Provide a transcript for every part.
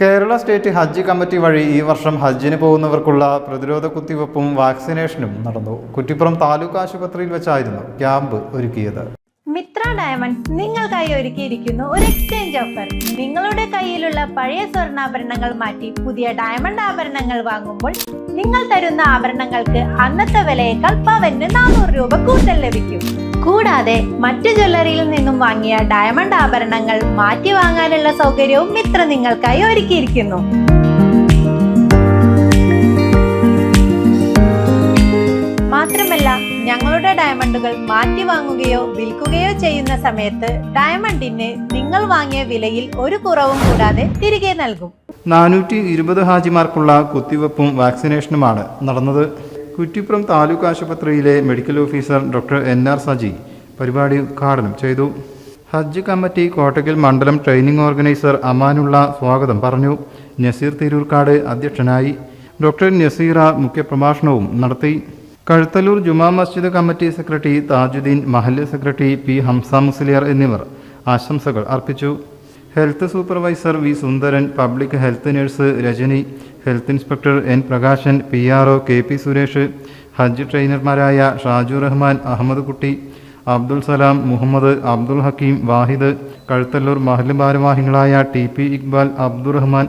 Kerala state ഹജ്ജ് committee വഴി ഈ വർഷം ഹജ്ജിന് പോകുന്നവർക്കുള്ള പ്രതിരോധ കുത്തിവെപ്പും വാക്സിനേഷനും നടന്നു. കുറ്റിപ്പുറം താലൂക്ക് ആശുപത്രിയിൽ വെച്ചായിരുന്നു ക്യാമ്പ് ഒരുക്കിയത്. മിത്ര ഡയമണ്ട് നിങ്ങൾക്കായി ഒരുക്കിയിരിക്കുന്നു ഒരു എക്സ്ചേഞ്ച് ഓഫർ നിങ്ങളുടെ കയ്യിലുള്ള പഴയ സ്വർണാഭരണങ്ങൾ മാറ്റി പുതിയ ഡയമണ്ട് ആഭരണങ്ങൾ വാങ്ങുമ്പോൾ നിങ്ങൾ തരുന്ന ആഭരണങ്ങൾക്ക് അന്നത്തെ വിലയേക്കാൾ പവന് നാനൂറ് രൂപ കൂടുതൽ ലഭിക്കും. കൂടാതെ മറ്റു ജ്വല്ലറിയിൽ നിന്നും വാങ്ങിയ ഡയമണ്ട് ആഭരണങ്ങൾ മാറ്റി വാങ്ങാനുള്ള സൗകര്യവും മിത്ര നിങ്ങൾക്കായി ഒരുക്കിയിരിക്കുന്നു. മാത്രമല്ല ഞങ്ങളുടെ ഡയമണ്ടുകൾ മാറ്റി വാങ്ങുകയോ വിൽക്കുകയോ ചെയ്യുന്ന സമയത്ത് ഡയമണ്ടിന് നിങ്ങൾ വാങ്ങിയ വിലയിൽ ഒരു കുറവും കൂടാതെ തിരികെ നൽകും. നാനൂറ്റി ഇരുപത് ഹാജിമാർക്കുള്ള കുത്തിവെപ്പും വാക്സിനേഷനുമാണ് നടന്നത്. കുറ്റിപ്പുറം താലൂക്ക് ആശുപത്രിയിലെ medical officer doctor N R Saji പരിപാടി ഉദ്ഘാടനം ചെയ്തു. ഹജ്ജ് കമ്മിറ്റി കോട്ടക്കൽ മണ്ഡലം ട്രെയിനിംഗ് ഓർഗനൈസർ അമാനുള്ള സ്വാഗതം പറഞ്ഞു. നസീർ തിരൂർക്കാട് അധ്യക്ഷനായി. ഡോക്ടർ നസീറ മുഖ്യപ്രഭാഷണവും നടത്തി. കഴുത്തല്ലൂർ ജുമാ മസ്ജിദ് കമ്മിറ്റി സെക്രട്ടറി താജുദ്ദീൻ മഹല്ല് സെക്രട്ടറി പി ഹംസ മുസ്ലിയർ എന്നിവർ ആശംസകൾ അർപ്പിച്ചു. Health supervisor V Sundaran public health nurse Rajani health inspector N Prakashan P R O K P Suresh Hajj ട്രെയിനർമാരായ Shaju Rahman Ahammed Kutty Abdul സലാം മുഹമ്മദ് അബ്ദുൽ ഹക്കീം വാഹിദ് കഴുത്തല്ലൂർ മഹല്ല് ഭാരവാഹികളായ ടി പി ഇക്ബാൽ അബ്ദുറഹ്മാൻ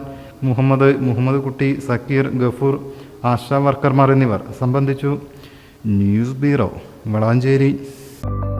മുഹമ്മദ് മുഹമ്മദ് കുട്ടി സക്കീർ ഗഫൂർ ആശാ വർക്കർമാർ എന്നിവർ. സംബന്ധിച്ചു ന്യൂസ് ബ്യൂറോ വളാഞ്ചേരി.